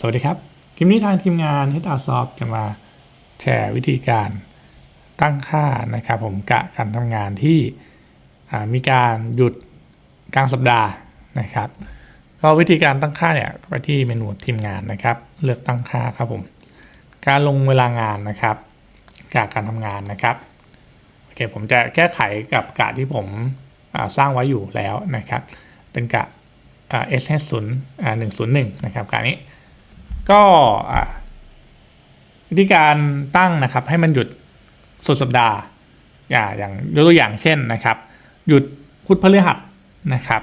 สวัสดีครับ คลิปนี้ทางทีมงาน h อ r s o f t จะมาแชร์วิธีการตั้งค่านะครับผมกะการทำงานที่มีการหยุดกลางสัปดาห์นะครับ ก็วิธีการตั้งค่าเนี่ยไปที่เมนูทีมงานนะครับ เลือกตั้งค่าครับผม การลงเวลางานนะครับกะการทำงานนะครับโอเคผมจะแก้ไขกับกะที่ผมสร้างไว้อยู่แล้วนะครับ เป็นกะอ่า S 0 1 0 1 นะครับกะนี้ ก็วิธีการตั้งนะครับให้มันหยุดสุดสัปดาห์อย่างยกตัวอย่างเช่นนะครับ หยุดพุธพฤหัสนะครับ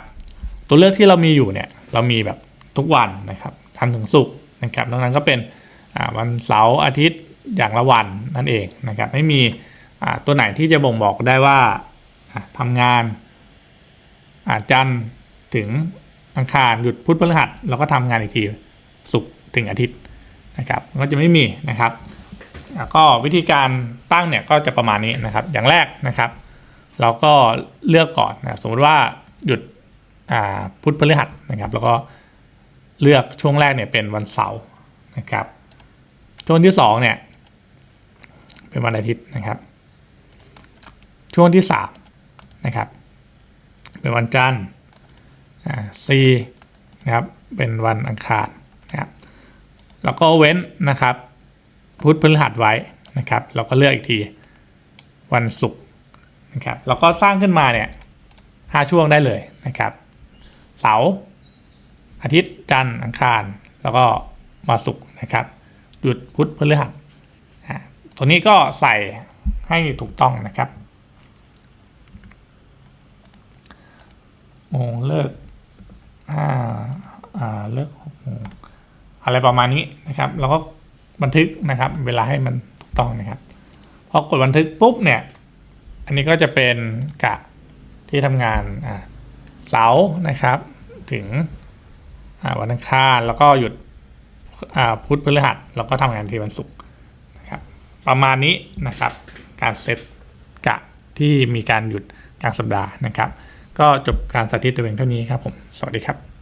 ตัวเลือกที่เรามีอยู่เนี่ยเรามีแบบทุกวันนะครับทันถึงศุกร์นะครับดังนั้นก็เป็นวันเสาร์อาทิตย์อย่างละวันนั่นเองนะครับ ไม่มีตัวไหนที่จะบ่งบอกได้ว่าอ่าทำงานอาจันทร์ถึงอังคารหยุดพุธพฤหัสแล้วก็ทำงานอีกทีศุกร์ ถึงอาทิตย์นะครับก็จะไม่มีนะครับก็วิธีการตั้งเนี่ยก็จะประมาณนี้นะครับ อย่างแรกนะครับ เราก็เลือกก่อนนะสมมติว่าหยุดพุธพฤหัสนะครับ แล้วก็เลือกช่วงแรกเนี่ยเป็นวันเสาร์นะครับ ช่วงที่สองเนี่ยเป็นวันอาทิตย์นะครับ ช่วงที่สามนะครับ เป็นวันจันทร์อ่าสี่นะครับเป็นวันอังคาร แล้วก็เว้นนะครับพุธพฤหัสไว้นะครับ เราก็เลือกอีกทีวันศุกร์นะครับแล้วก็สร้างขึ้นมาเนี่ยห้าช่วงได้เลยนะครับ เสาร์อาทิตย์จันทร์อังคาร แล้วก็มาศุกร์นะครับหยุดพุธพฤหัสตัวนี้ก็ใส่ให้ถูกต้องนะครับโมงเลิกห้าอ่าเลิกหกโมง อะไรประมาณนี้นะครับแล้วก็บันทึกนะครับ เวลาให้มันถูกต้องนะครับพอกดบันทึกปุ๊บเนี่ย อันนี้ก็จะเป็นกะที่ทำงานเสาร์นะครับ ถึงวันอังคารแล้วก็หยุดพุธพฤหัสแล้วก็ทำงานที่วันศุกร์นะครับ ประมาณนี้นะครับ การเซตกะที่มีการหยุดกลางสัปดาห์นะครับ ก็จบการสาธิตตัวเองเท่านี้ครับผม สวัสดีครับ